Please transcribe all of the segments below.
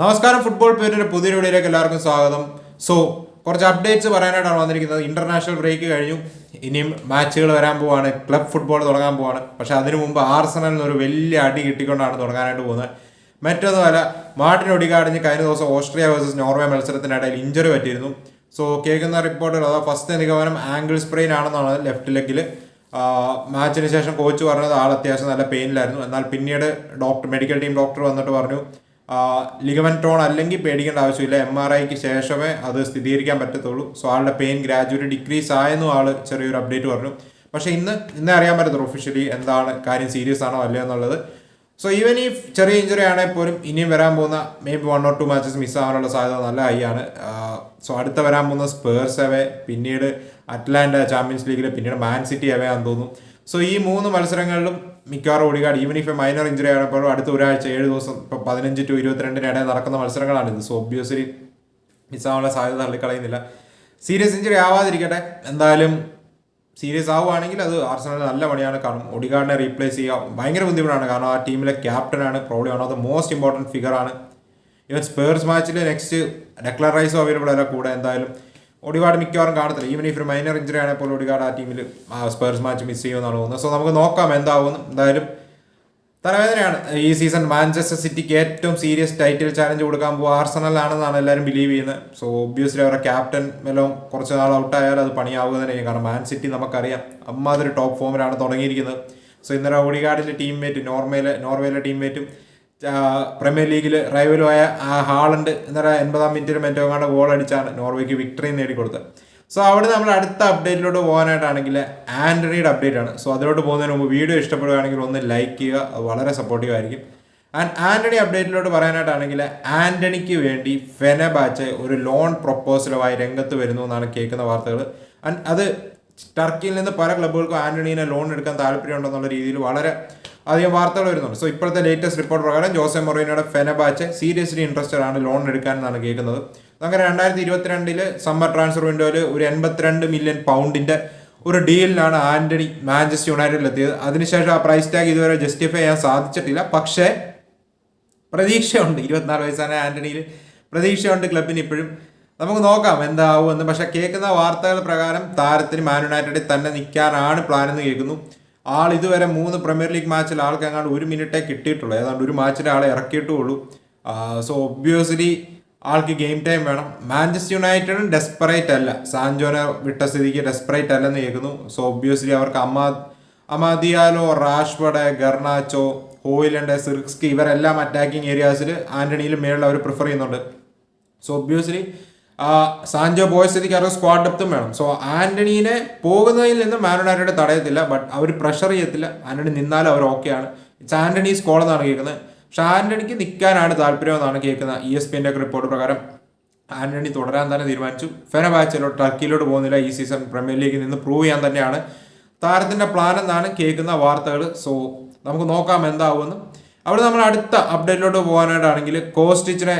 നമസ്കാരം ഫുട്ബോൾ പേരിന്റെ പുതിയ വീഡിയോയിലേക്ക് എല്ലാവർക്കും സ്വാഗതം. സോ കുറച്ച് അപ്ഡേറ്റ്സ് പറയാനായിട്ടാണ് വന്നിരിക്കുന്നത്. ഇന്റർനാഷണൽ ബ്രേക്ക് കഴിഞ്ഞു. ഇനിയും മാച്ചുകൾ വരാൻ പോവാണ്. ക്ലബ് ഫുട്ബോൾ തുടങ്ങാൻ പോവാണ്. പക്ഷെ അതിനു മുമ്പ് ആർസണലിന് ഒരു വലിയ അടി കിട്ടിക്കൊണ്ടാണ് തുടങ്ങാനായിട്ട് പോകുന്നത്. മറ്റൊന്നുമല്ല മാർട്ടിൻ ഒടികാടിഞ്ഞ് കഴിഞ്ഞ ദിവസം ഓസ്ട്രിയ വേഴ്സസ് നോർവേ മത്സരത്തിനിടയിൽ ഇഞ്ചറി പറ്റിയിരുന്നു. സോ കേൾക്കുന്ന റിപ്പോർട്ടുകൾ അതോ ഫസ്റ്റ് നിഗമനം ആംഗിൾ സ്പ്രെയിൻ ആണെന്നാണ് ലെഫ്റ്റ് ലെഗിൽ മാച്ചിന് ശേഷം കോച്ച് പറഞ്ഞത് ആൾ അത്യാവശ്യം നല്ല പെയിനിലായിരുന്നു എന്നാൽ പിന്നീട് ഡോക്ടർ മെഡിക്കൽ ടീം ഡോക്ടർ വന്നിട്ട് പറഞ്ഞു ലിഗമൻ ടോൺ അല്ലെങ്കിൽ പേടിക്കേണ്ട ആവശ്യമില്ല. എം ആർ ഐക്ക് ശേഷമേ അത് സ്ഥിരീകരിക്കാൻ പറ്റത്തുള്ളൂ. സോ ആളുടെ പെയിൻ ഗ്രാജുവലി ഡിക്രീസ് ആയെന്നും ആൾ ചെറിയൊരു അപ്ഡേറ്റ് പറഞ്ഞു. പക്ഷേ ഇന്ന് ഇന്നേ അറിയാൻ പറ്റത്തുള്ളൂ ഒഫീഷ്യലി എന്താണ് കാര്യം സീരിയസ് ആണോ അല്ലയോ എന്നുള്ളത്. സോ ഈവൻ ഈ ചെറിയ ഇഞ്ചുറി ആണെങ്കിൽ പോലും ഇനിയും വരാൻ പോകുന്ന may be one or two matches മിസ്സാവാനുള്ള സാധ്യത നല്ല ഹൈ ആണ്. സോ അടുത്ത വരാൻ പോകുന്ന സ്പേഴ്സ് അവേ പിന്നീട് അറ്റ്ലാന്റ ചാമ്പ്യൻസ് ലീഗിൽ പിന്നീട് മാൻ സിറ്റി അവേ ആണെന്ന് തോന്നുന്നു. സോ ഈ മൂന്ന് മത്സരങ്ങളിലും മിക്കവാറും Odegaard even if a minor injury ആയപ്പോഴും അടുത്ത ഒരാഴ്ച ഏഴ് ദിവസം ഇപ്പോൾ പതിനഞ്ച് ടു ഇരുപത്തിരണ്ടിനിടെ നടക്കുന്ന മത്സരങ്ങളാണിത് സോ ഒബ്വിയസ്ലി മിസ്സാവാനുള്ള സാധ്യത തള്ളിക്കളയുന്നില്ല. സീരിയസ് ഇഞ്ചുറി ആവാതിരിക്കട്ടെ. എന്തായാലും സീരിയസ് ആവുകയാണെങ്കിൽ അത് ആർസണൽ നല്ല പണിയാണ്. കാരണം ഒടികാടിനെ റീപ്ലേസ് ചെയ്യുക ഭയങ്കര ബുദ്ധിമുട്ടാണ്. കാരണം ആ ടീമിലെ ക്യാപ്റ്റനാണ് probably one of the most important ഫിഗറാണ് ഇവൻ സ്പേഴ്സ് മാച്ചിൽ നെക്സ്റ്റ് ഡെക്ലർ റൈസും അവൈലബിൾ അല്ല കൂടെ. എന്തായാലും ഒടികാട് മിക്കവാറും കാണത്തില്ല. ഈവൻ ഇഫ് ഒരു മൈനർ ഇഞ്ചറി ആണെങ്കിൽ പോലും ഒടികാട് ആ ടീമിൽ സ്പേഴ്സ് മാച്ച് മിസ് ചെയ്യുമെന്നാണ് തോന്നുന്നത്. സോ നമുക്ക് നോക്കാം എന്താവും എന്തായാലും തലവേദനയാണ്. ഈ സീസൺ മാഞ്ചസ്റ്റർ സിറ്റിക്ക് ഏറ്റവും സീരിയസ് ടൈറ്റിൽ ചാലഞ്ച് കൊടുക്കാൻ പോകുക ആർസണലാണെന്നാണ് എല്ലാവരും ബിലീവ് ചെയ്യുന്നത്. സോ ഒബ്വിയസ്ലി അവരുടെ ക്യാപ്റ്റൻ വല്ലതും കുറച്ച് നാൾ ഔട്ടായാൽ അത് പണിയാവുക തന്നെ ചെയ്യും. കാരണം മാൻ സിറ്റി നമുക്കറിയാം അമ്മാതിരി ടോപ്പ് ഫോമിലാണ് തുടങ്ങിയിരിക്കുന്നത്. സോ ഇന്നലെ ഓടികാടിലെ ടീം മേറ്റ് നോർമയിലെ നോർവേയിലെ ടീംമേറ്റും പ്രീമിയർ ലീഗിൽ റൈവലുമായ ആ ഹാളണ്ട് പറയുക എൺപതാം മിനിറ്റിൽ മെറ്റോങ്ങാണ്ട് ഗോൾ അടിച്ചാണ് നോർവേക്ക് വിക്ടറി നേടിക്കൊടുത്തത് സോ അവിടെ നമ്മൾ അടുത്ത അപ്ഡേറ്റിലോട്ട് പോകാനായിട്ടാണെങ്കിൽ ആന്റണിയുടെ അപ്ഡേറ്റ് ആണ്. സോ അതിലോട്ട് പോകുന്നതിന് മുമ്പ് വീഡിയോ ഇഷ്ടപ്പെടുകയാണെങ്കിൽ ഒന്ന് ലൈക്ക് ചെയ്യുക. വളരെ സപ്പോർട്ടീവ് ആയിരിക്കും. ആൻഡ് ആന്റണി അപ്ഡേറ്റിലോട്ട് പറയാനായിട്ടാണെങ്കിൽ ആന്റണിക്ക് വേണ്ടി ഫെനബാച്ച് ഒരു ലോൺ പ്രൊപ്പോസലുമായി രംഗത്ത് വരുന്നു എന്നാണ് കേൾക്കുന്ന വാർത്തകൾ ആൻഡ് അത് ടർക്കിയിൽ നിന്ന് പല ക്ലബ്ബുകൾക്കും ആന്റണീനെ ലോൺ എടുക്കാൻ താല്പര്യമുണ്ടെന്നുള്ള രീതിയിൽ വളരെ അധികം വാർത്തകൾ വരുന്നുണ്ട്. സോ ഇപ്പോഴത്തെ ലേറ്റസ്റ്റ് റിപ്പോർട്ട് പ്രകാരം ജോസെ മൊറീനോയുടെ ഫെനബാച്ച് സീരിയസ്ലി ഇൻട്രസ്റ്റഡ് ആണ് ലോൺ എടുക്കാൻ എന്നാണ് കേൾക്കുന്നത്. അങ്ങനെ രണ്ടായിരത്തി ഇരുപത്തിരണ്ടിൽ സമ്മർ ട്രാൻസ്ഫർ വിൻഡോയിൽ ഒരു എൺപത്തിരണ്ട് മില്യൺ പൗണ്ടിന്റെ ഒരു ഡീലിലാണ് ആന്റണി മാഞ്ചസ്റ്റർ യുണൈറ്റഡിൽ എത്തിയത്. അതിനുശേഷം ആ പ്രൈസ് ടാഗ് ഇതുവരെ ജസ്റ്റിഫൈ ചെയ്യാൻ സാധിച്ചിട്ടില്ല. പക്ഷേ പ്രതീക്ഷയുണ്ട്. ഇരുപത്തിനാല് വയസ്സാണ് ആന്റണിയിൽ പ്രതീക്ഷയുണ്ട് ക്ലബിന് ഇപ്പോഴും. നമുക്ക് നോക്കാം എന്താവുമെന്ന്. പക്ഷെ കേൾക്കുന്ന വാർത്തകൾ പ്രകാരം താരത്തിന് മാൻ യുണൈറ്റഡിൽ തന്നെ നിൽക്കാനാണ് പ്ലാൻ എന്ന് കേൾക്കുന്നു. ആൾ ഇതുവരെ മൂന്ന് പ്രീമിയർ ലീഗ് മാച്ചിൽ ആൾക്ക് അങ്ങാണ്ട് ഒരു മിനിറ്റേ കിട്ടിയിട്ടുള്ളൂ. ഏതാണ്ട് ഒരു മാച്ചിൽ ആളെ ഇറക്കിയിട്ടുള്ളൂ സോ ഒബ്വിയസ്ലി ആൾക്ക് ഗെയിം ടൈം വേണം. മാഞ്ചസ്റ്റർ യുണൈറ്റഡും ഡെസ്പറേറ്റ് അല്ല. സാൻജോനെ വിട്ട സ്ഥിതിക്ക് ഡെസ്പറേറ്റ് അല്ലെന്ന് കേൾക്കുന്നു. സോ ഒബ്വിയസ്ലി അവർക്ക് അമാ അമാദിയാലോ റാഷ്വഡ് ഗർണാച്ചോ ഹോയിലൻഡ് സിർക്സ്കി ഇവരെല്ലാം അറ്റാക്കിംഗ് ഏരിയാസിൽ ആന്റണിയിൽ മേളിൽ അവർ പ്രിഫർ ചെയ്യുന്നുണ്ട്. സോ ഒബ്വിയസ്ലി സാൻജോ പോയ സ്ഥിതിക്ക് അറിയാം സ്ക്വാഡ് ഡെപ്തും വേണം. സോ ആന്റണീനെ പോകുന്നതിൽ നിന്ന് മാനുണാരുടെ തടയത്തില്ല. ബട്ട് അവർ പ്രഷർ ചെയ്യത്തില്ല. ആന്റണി നിന്നാലും അവർ ഓക്കെയാണ് ഇറ്റ്സ് ആന്റണി സ്കോൾ എന്നാണ് കേൾക്കുന്നത്. പക്ഷെ ആന്റണിക്ക് നിൽക്കാനാണ് താല്പര്യം എന്നാണ് കേൾക്കുന്നത് ഇ എസ് ഒക്കെ റിപ്പോർട്ട് പ്രകാരം. ആന്റണി തുടരാൻ തന്നെ തീരുമാനിച്ചു. ഫെന ഫെനബാച്ചിലോട്ട് ടർക്കിയിലോട്ട് പോകുന്നില്ല ഈ സീസൺ പ്രീമിയർ ലീഗിൽ നിന്ന് പ്രൂവ് ചെയ്യാൻ തന്നെയാണ്. താരത്തിന്റെ പ്ലാൻ എന്നാണ് കേൾക്കുന്ന വാർത്തകൾ സോ നമുക്ക് നോക്കാം എന്താവുമെന്ന്. അവിടെ നമ്മൾ അടുത്ത അപ്ഡേറ്റിലോട്ട് പോകാനായിട്ടാണെങ്കിൽ കോസ്റ്റിച്ചിനെ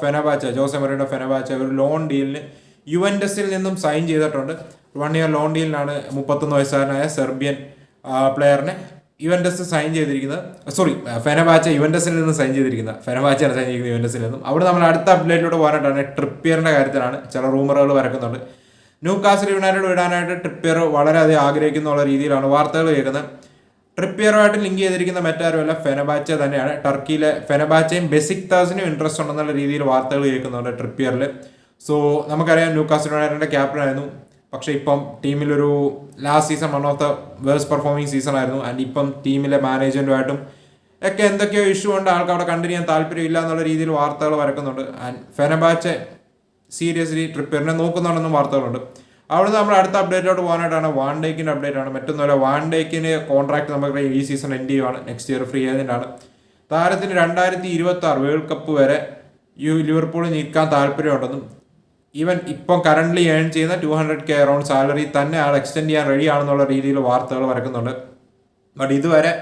ഫെനബാച്ച ജോസെ മറിയുടെ ഫെനബാച്ച ഒരു ലോൺ ഡീലിന് യുവൻഡസിൽ നിന്നും സൈൻ ചെയ്തിട്ടുണ്ട്. വൺ ഇയർ ലോൺ ഡീലിനാണ് മുപ്പത്തൊന്ന് വയസ്സുകാരനായ സെർബിയൻ പ്ലെയറിനെ യുവൻഡസ് സൈൻ ചെയ്തിരിക്കുന്നത്. സോറി ഫെനബാച്ച യുവൻഡസിൽ നിന്ന് സൈൻ ചെയ്തിരിക്കുന്നത്. ഫെനബാച്ചയാണ് സൈൻ ചെയ്തിരിക്കുന്നത് യുവൻഡസിൽ നിന്നും. അവിടെ നമ്മൾ അടുത്ത അപ്ഡേറ്റിലോട്ട് പോകാനായിട്ടാണ് ട്രിപ്പിയറിന്റെ കാര്യത്തിലാണ് ചില റൂമറുകൾ വരക്കുന്നുണ്ട്. ന്യൂ കാസിൽ യുണൈറ്റഡ് വിടാനായിട്ട് ട്രിപ്പിയർ വളരെയധികം ആഗ്രഹിക്കുന്നുള്ള രീതിയിലാണ് വാർത്തകൾ കേൾക്കുന്നത്. ട്രിപ്പിയറുമായിട്ട് ലിങ്ക് ചെയ്തിരിക്കുന്ന മറ്റാരുമല്ല ഫെനബാച്ച തന്നെയാണ്. ടർക്കിയിലെ ഫെനബാച്ചയും ബെസിക് താസിനും ഇൻട്രസ്റ്റ് ഉണ്ടെന്നുള്ള രീതിയിൽ വാർത്തകൾ കേൾക്കുന്നുണ്ട് ട്രിപ്പിയറിൽ സോ നമുക്കറിയാം ന്യൂ യുണൈറ്റഡിന്റെ ക്യാപ്റ്റൻ ആയിരുന്നു. പക്ഷേ ഇപ്പം ടീമിലൊരു last season one of the worse performing season ആയിരുന്നു. ആൻഡ് ഇപ്പം ടീമിലെ മാനേജ്മെന്റുമായിട്ടും ഒക്കെ എന്തൊക്കെയോ ഇഷ്യൂ ഉണ്ട് ആൾക്ക് അവിടെ കണ്ടിന്യൂ ചെയ്യാൻ താല്പര്യമില്ല എന്നുള്ള രീതിയിൽ വാർത്തകൾ വരക്കുന്നുണ്ട്. And ഫെനബാച്ച seriously ട്രിപ്പിയറിനെ നോക്കുന്നുണ്ടെന്നും വാർത്തകളുണ്ട്. അവിടെ നമ്മൾ അടുത്ത അപ്ഡേറ്റിലോട്ട് പോകാനായിട്ടാണ് വാൻ ഡേക്കിന്റെ അപ്ഡേറ്റ് ആണ് മറ്റൊന്നുമല്ല വാൻ ഡേക്കിന് കോൺട്രാക്ട് നമുക്ക് ഈ സീസൺ എൻഡ് ചെയ്യുവാണ്. നെക്സ്റ്റ് ഇയർ ഫ്രീ ഏജന്റ് താരത്തിന് രണ്ടായിരത്തി ഇരുപത്തി ആറ് വേൾഡ് കപ്പ് വരെ യു ലിവർപൂൾ നിൽക്കാൻ താല്പര്യമുണ്ടെന്നും ഈവൻ ഇപ്പം കറന്റ്ലി ഏൺ ചെയ്യുന്ന two hundred K around salary തന്നെ ആൾ എക്സ്റ്റെൻഡ് ചെയ്യാൻ റെഡി ആണെന്നുള്ള രീതിയിൽ വാർത്തകൾ വരക്കുന്നുണ്ട്. ബട്ട് ഇതുവരെ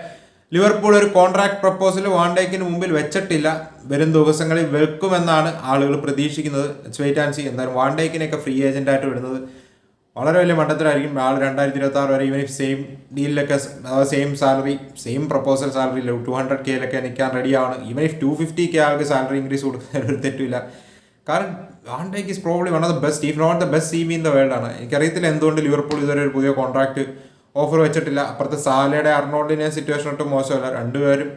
ലിവർപൂൾ ഒരു കോൺട്രാക്ട് പ്രപ്പോസൽ വാണ്ടേക്കിന് മുമ്പിൽ വെച്ചിട്ടില്ല. വരും ദിവസങ്ങളിൽ വെക്കുമെന്നാണ് ആളുകൾ പ്രതീക്ഷിക്കുന്നത്. വെയിറ്റ് ആൻഡ് സി എന്തായാലും വാണ്ടേക്കിനെയൊക്കെ ഫ്രീ ഏജന്റ് ആയിട്ട് വിടുന്നത് വളരെ വലിയ മണ്ടത്തിലായിരിക്കും ആൾ രണ്ടായിരത്തി ഇരുപത്തി ആറ് വരെ ഇവൻ same ഡീലിലൊക്കെ same salary same proposal salary two hundred കെയിലൊക്കെ നിൽക്കാൻ റെഡിയാണ് even if two fifty K ആൾക്ക് സാലറി ഇൻക്രീസ് കൊടുക്കാൻ ഒരു തെറ്റില്ല കാരണം Van Dijk is probably one of the best if not the best C in the world ആണ്. എനിക്കറിയത്തില്ല എന്തുകൊണ്ട് ലിവർപൂൾ ഇതുവരെ ഒരു പുതിയ കോൺട്രാക്ട് ഓഫർ വെച്ചിട്ടില്ല. അപ്പുറത്തെ സാലയുടെ അർണോൾഡിനെ സിറ്റുവേഷൻ ഒട്ടും മോശമല്ല. രണ്ടുപേരും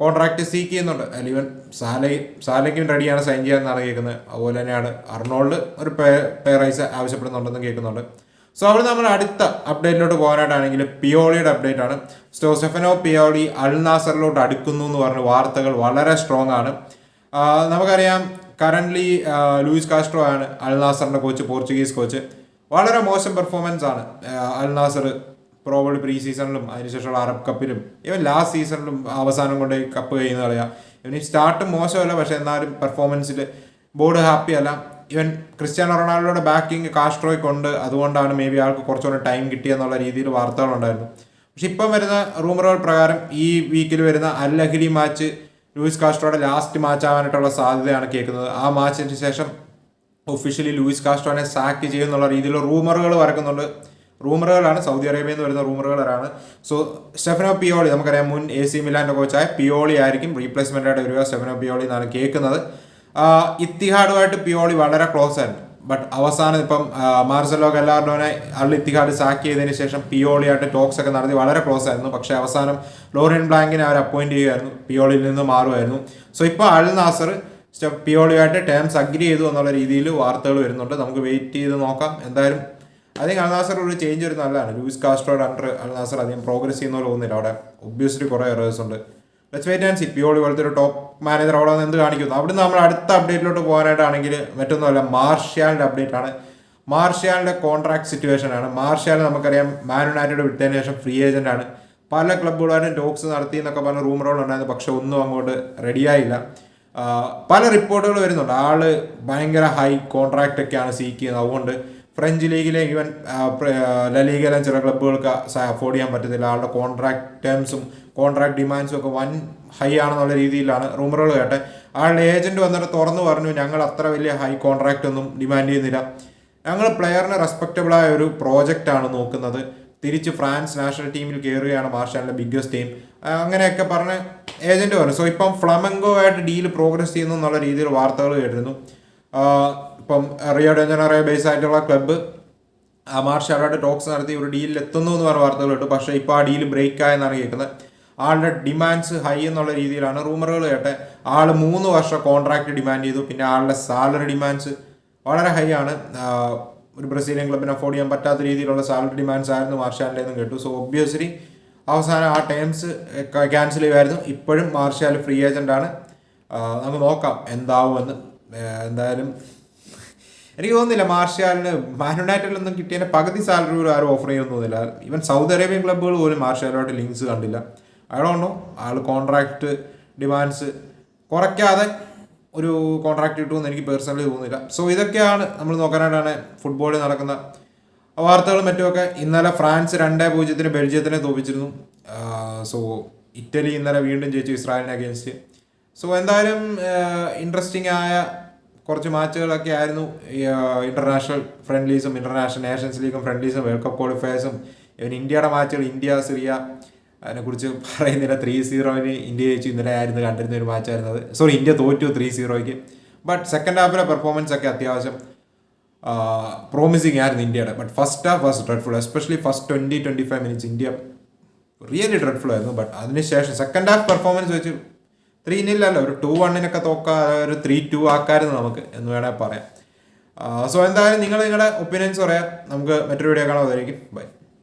കോൺട്രാക്ട് സീക്ക് ചെയ്യുന്നുണ്ട്. അല്ല ഇവൻ സാലയ് സാലയ്ക്കും റെഡിയാണ് സൈൻ ചെയ്യാമെന്നാണ് കേൾക്കുന്നത്. അതുപോലെ തന്നെയാണ് അർണോൾഡ് ഒരു പേ പേ റൈസ് ആവശ്യപ്പെടുന്നുണ്ടെന്ന് കേൾക്കുന്നുണ്ട്. സോ അവിടെ നമ്മൾ അടുത്ത അപ്ഡേറ്റിലോട്ട് പോകാനായിട്ടാണെങ്കിൽ പിയോളിയുടെ അപ്ഡേറ്റ് ആണ് സ്റ്റോസെഫനോ പിയോളി അൽ നാസറിലോട്ട് അടുക്കുന്നു എന്ന് പറഞ്ഞ വാർത്തകൾ വളരെ സ്ട്രോങ് ആണ്. നമുക്കറിയാം കറന്റ്ലി ലൂയിസ് കാസ്ട്രോ ആണ് അൽ നാസറിന്റെ കോച്ച് പോർച്ചുഗീസ് കോച്ച് വളരെ മോശം പെർഫോമൻസ് ആണ് അൽ നാസർ പ്രോബിൾ പ്രീ സീസണിലും അതിനുശേഷമുള്ള അറബ് കപ്പിലും ഇവൻ ലാസ്റ്റ് സീസണിലും അവസാനം കൊണ്ട് കപ്പ് കഴിയുന്ന കളയാ. ഇവന് സ്റ്റാർട്ട് മോശമല്ല പക്ഷെ എന്നാലും പെർഫോമൻസിൽ ബോർഡ് ഹാപ്പി അല്ല. ഇവൻ ക്രിസ്ത്യാനോ റൊണാൾഡോയുടെ ബാക്കിംഗ് കാസ്ട്രോയ്ക്ക് ഉണ്ട് അതുകൊണ്ടാണ് മേ ബി ആൾക്ക് കുറച്ചുകൂടെ ടൈം കിട്ടിയെന്നുള്ള രീതിയിൽ വാർത്തകളുണ്ടായിരുന്നു പക്ഷെ ഇപ്പം വരുന്ന റൂമറുകൾ പ്രകാരം ഈ വീക്കിൽ വരുന്ന അൽ അഹ്ലി മാച്ച് ലൂയിസ് കാസ്ട്രോയുടെ ലാസ്റ്റ് മാച്ച് ആവാനായിട്ടുള്ള സാധ്യതയാണ് കേൾക്കുന്നത്. ആ മാച്ചിന് ശേഷം ഒഫീഷ്യലി ലൂയിസ് കാസ്ട്രോനെ സാക്ക് ചെയ്യുന്നുള്ള രീതിയിൽ റൂമറുകൾ വരക്കുന്നുണ്ട്. റൂമറുകളാണ്. സൗദി അറേബ്യയിൽ നിന്ന് വരുന്ന റൂമറുകളാണ്. സോ സ്റ്റെഫനോ പിയോളി നമുക്കറിയാം മുൻ എ സി മിലാന്റെ കോച്ചായ പിയോളി ആയിരിക്കും റീപ്ലേസ്മെന്റ് ആയിട്ട് വരിക സ്റ്റെഫനോ പിയോളി എന്നാണ് കേൾക്കുന്നത്. ഇത്തിഹാഡുമായിട്ട് പിയോളി വളരെ ക്ലോസ് ആയിരുന്നു. ബട്ട് അവസാനം ഇപ്പം മാർസലോ ഗല്ലാർഡോനെ അൽ ഇത്തിഹാഡ് സാക്ക് ചെയ്തതിന് ശേഷം പിയോളിയായിട്ട് ടോക്സ് ഒക്കെ നടത്തി വളരെ ക്ലോസ് ആയിരുന്നു. പക്ഷേ അവസാനം ലോറിൻ ബ്ലാങ്കിനെ അവർ അപ്പോയിന്റ് ചെയ്യുമായിരുന്നു പിയോളിയിൽ നിന്ന് മാറുമായിരുന്നു. സോ ഇപ്പോൾ അൽ നാസർ പിയോളിയായിട്ട് ടേംസ് അഗ്രി ചെയ്തു എന്നുള്ള രീതിയിൽ വാർത്തകൾ വരുന്നുണ്ട്. നമുക്ക് വെയിറ്റ് ചെയ്ത് നോക്കാം. എന്തായാലും ഐ തിങ്ക് അൽനാസർ ഒരു ചേഞ്ച് ഒരു നല്ലതാണ്. ലൂയിസ് കാസ്ട്രോയുടെ അണ്ടർ അൽനാസർ അധികം പ്രോഗ്രസ് ചെയ്യുന്ന പോലെ തോന്നുന്നില്ല. അവിടെ ഒബ്വിയസ്ലി കുറേ എറേഴ്സ് ഉണ്ട്. ലെറ്റ്സ് വെയിറ്റ് ആൻഡ് സിപ്പിയോൾ ഇവിടുത്തെ ഒരു ടോപ്പ് മാനേജർ അവിടെ നിന്ന് എന്ത് കാണിക്കുന്നു? അവിടുന്ന് നമ്മൾ അടുത്ത അപ്ഡേറ്റിലോട്ട് പോകാനായിട്ടാണെങ്കിൽ മറ്റൊന്നുമല്ല മാർഷ്യാലിന്റെ അപ്ഡേറ്റ് ആണ് മാർഷ്യാലിന്റെ കോൺട്രാക്ട് സിറ്റുവേഷൻ ആണ്. മാർഷ്യാൽ നമുക്കറിയാം മാൻ യുണൈറ്റഡ് വിട്ടതിന് ശേഷം ഫ്രീ ഏജന്റ് ആണ്. പല ക്ലബ്ബുകാരും ടോക്സ് നടത്തി എന്നൊക്കെ പറഞ്ഞ റൂമറുകൾ ഉണ്ടായിരുന്നു. പക്ഷെ ഒന്നും അങ്ങോട്ട് റെഡിയായില്ല പല റിപ്പോർട്ടുകൾ വരുന്നുണ്ട്. ആൾ ഭയങ്കര ഹൈ കോൺട്രാക്റ്റ് ഒക്കെയാണ് സീക്ക് ചെയ്യുന്നത്. അതുകൊണ്ട് ഫ്രഞ്ച് ലീഗിലെ ഈവൻ ലലീഗിലെ ചില ക്ലബ്ബുകൾക്ക് അഫോർഡ് ചെയ്യാൻ പറ്റത്തില്ല. ആളുടെ കോൺട്രാക്ട് ടേംസും കോൺട്രാക്ട് ഡിമാൻഡ്സും ഒക്കെ വൻ ഹൈ ആണെന്നുള്ള രീതിയിലാണ് റൂമറുകൾ കേട്ടെ. ആളുടെ ഏജന്റ് വന്നിട്ട് തുറന്നു പറഞ്ഞു ഞങ്ങൾ അത്ര വലിയ ഹൈ കോൺട്രാക്റ്റ് ഒന്നും ഡിമാൻഡ് ചെയ്യുന്നില്ല. ഞങ്ങൾ പ്ലെയറിന് റെസ്പെക്റ്റബിളായ ഒരു പ്രോജക്റ്റാണ് നോക്കുന്നത്. തിരിച്ച് ഫ്രാൻസ് നാഷണൽ ടീമിൽ കയറുകയാണ് മാർഷാലിന്റെ ബിഗ്ഗസ്റ്റ് ടീം അങ്ങനെയൊക്കെ പറഞ്ഞ് ഏജന്റ് പറഞ്ഞു സോ ഇപ്പം ഫ്ലമംഗോ ആയിട്ട് ഡീൽ പ്രോഗ്രസ് ചെയ്യുന്നു എന്നുള്ള രീതിയിൽ വാർത്തകൾ കേട്ടിരുന്നു. ഇപ്പം റിയോ ഡെഞ്ചനറെ ബേസ് ആയിട്ടുള്ള ക്ലബ്ബ് മാർഷാലോട്ട് ടോക്സ് നടത്തി ഒരു ഡീലിൽ എത്തുന്നു എന്ന് പറഞ്ഞ വാർത്തകൾ കേട്ടു. പക്ഷേ ഇപ്പോൾ ആ ഡീൽ ബ്രേക്ക് ആയെന്നാണ് കേൾക്കുന്നത്. ആളുടെ ഡിമാൻഡ്സ് ഹൈ എന്നുള്ള രീതിയിലാണ് റൂമറുകൾ കേട്ടെ. ആൾ മൂന്ന് വർഷം കോൺട്രാക്ട് ഡിമാൻഡ് ചെയ്തു. പിന്നെ ആളുടെ സാലറി ഡിമാൻഡ്സ് വളരെ ഹൈ ആണ്. ഒരു ബ്രസീലിയൻ ക്ലബിന് അഫോർഡ് ചെയ്യാൻ പറ്റാത്ത രീതിയിലുള്ള സാലറി ഡിമാൻഡ്സ് ആയിരുന്നു മാർഷാലിന്റെ എന്ന് കേട്ടു. സോ ഒബ്വിയസ്ലി അവസാനം ആ ടേംസ് ക്യാൻസൽ ചെയ്യുമായിരുന്നു. ഇപ്പോഴും മാർഷാൽ ഫ്രീ ഏജന്റാണ് നമുക്ക് നോക്കാം എന്താവുമെന്ന്. എന്തായാലും എനിക്ക് തോന്നുന്നില്ല മാർഷ്യാലിന് മാൻ യുണൈറ്റഡിലൊന്നും കിട്ടിയതിന്റെ പകുതി സാലറി പോലും ആരും ഓഫർ ചെയ്യുന്നു തോന്നുന്നില്ല. ഈവൻ സൗദി അറേബ്യൻ ക്ലബ്ബുകൾ പോലും മാർഷ്യാലുമായിട്ട് ലിങ്ക്സ് കണ്ടില്ല. അയാളോണ്ടോ ആൾ കോൺട്രാക്ട് ഡിമാൻഡ്സ് കുറയ്ക്കാതെ ഒരു കോൺട്രാക്ട് കിട്ടുമെന്ന് എനിക്ക് പേഴ്സണലി തോന്നുന്നില്ല. സോ ഇതൊക്കെയാണ് നമ്മൾ നോക്കാനായിട്ടാണ് ഫുട്ബോളിൽ നടക്കുന്ന വാർത്തകളും മറ്റുമൊക്കെ. ഇന്നലെ ഫ്രാൻസ് രണ്ടേ പൂജ്യത്തിന് ബെൽജിയത്തിനെ തോപ്പിച്ചിരുന്നു. സോ ഇറ്റലി ഇന്നലെ വീണ്ടും ജയിച്ചു ഇസ്രായേലിനെ അഗേൻസ്റ്റ് സോ എന്തായാലും ഇൻട്രസ്റ്റിംഗ് ആയ കുറച്ച് മാച്ചുകളൊക്കെ ആയിരുന്നു. ഇന്റർനാഷണൽ ഫ്രണ്ട്ലീസും ഇന്റർനാഷണൽ നേഷൻസ് ലീഗും ഫ്രണ്ട്ലീസും വേൾഡ് കപ്പ് ക്വാളിഫയേഴ്സും ഇവൻ ഇന്ത്യയുടെ മാച്ചുകൾ ഇന്ത്യ സിറിയ അതിനെക്കുറിച്ച് പറയുന്നില്ല. ത്രീ സീറോയിന് ഇന്ത്യ ജയിച്ചു. ഇന്നലെ ആയിരുന്നു കണ്ടിരുന്ന ഒരു മാച്ചായിരുന്നത്. സോറി ഇന്ത്യ തോറ്റു ത്രീ സീറോയ്ക്ക് ബട്ട് സെക്കൻഡ് ഹാഫിലെ പെർഫോമൻസ് ഒക്കെ അത്യാവശ്യം പ്രോമിസിങ് ആയിരുന്നു ഇന്ത്യയുടെ. But first half was dreadful especially first twenty twenty five minutes India really dreadful ആയിരുന്നു. ബട്ട് അതിനുശേഷം സെക്കൻഡ് ഹാഫ് പെർഫോമൻസ് വെച്ച് ത്രീ നില്ലല്ല ഒരു ടു വണ്ണിനൊക്കെ തോക്കാ ഒരു ത്രീ ടു ആക്കായിരുന്നു നമുക്ക് എന്ന് വേണേൽ പറയാം. സോ എന്തായാലും നിങ്ങൾ നിങ്ങളുടെ ഒപ്പീനിയൻസ് പറയാം. നമുക്ക് മറ്റൊരു വീഡിയോ കാണാൻ ബൈ